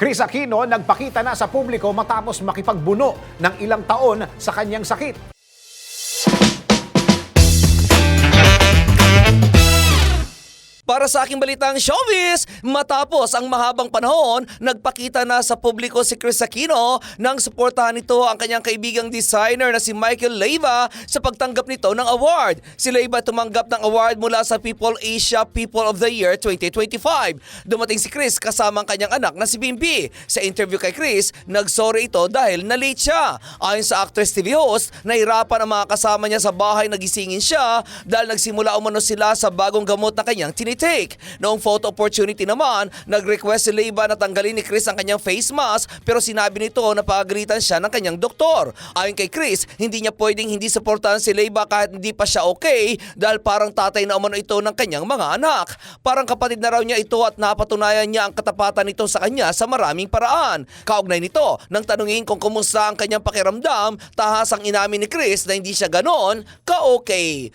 Chris Aquino nagpakita na sa publiko matapos makipagbuno ng ilang taon sa kanyang sakit. Para sa aking balitang showbiz, matapos ang mahabang panahon, nagpakita na sa publiko si Chris Aquino nang suportahan nito ang kanyang kaibigang designer na si Michael Leiva sa pagtanggap nito ng award. Si Leiva tumanggap ng award mula sa People Asia People of the Year 2025. Dumating si Chris kasama ang kanyang anak na si Bimbi. Sa interview kay Chris, nagsorry ito dahil na-late siya. Ayon sa Actress TV host, nahirapan ang mga kasama niya sa bahay nagisingin siya dahil nagsimula umano sila sa bagong gamot na kanyang tinitake. Noong photo opportunity naman, nag-request si Leiva na tanggalin ni Chris ang kanyang face mask pero sinabi nito na pagalitan siya ng kanyang doktor. Ayon kay Chris, hindi niya pwedeng hindi suportahan si Leiva kahit hindi pa siya okay dahil parang tatay na umano ito ng kanyang mga anak. Parang kapatid na raw niya ito at napatunayan niya ang katapatan nito sa kanya sa maraming paraan. Kaugnay nito, nang tanungin kung kumusta ang kanyang pakiramdam, tahasang inamin ni Chris na hindi siya ganon ka-okay.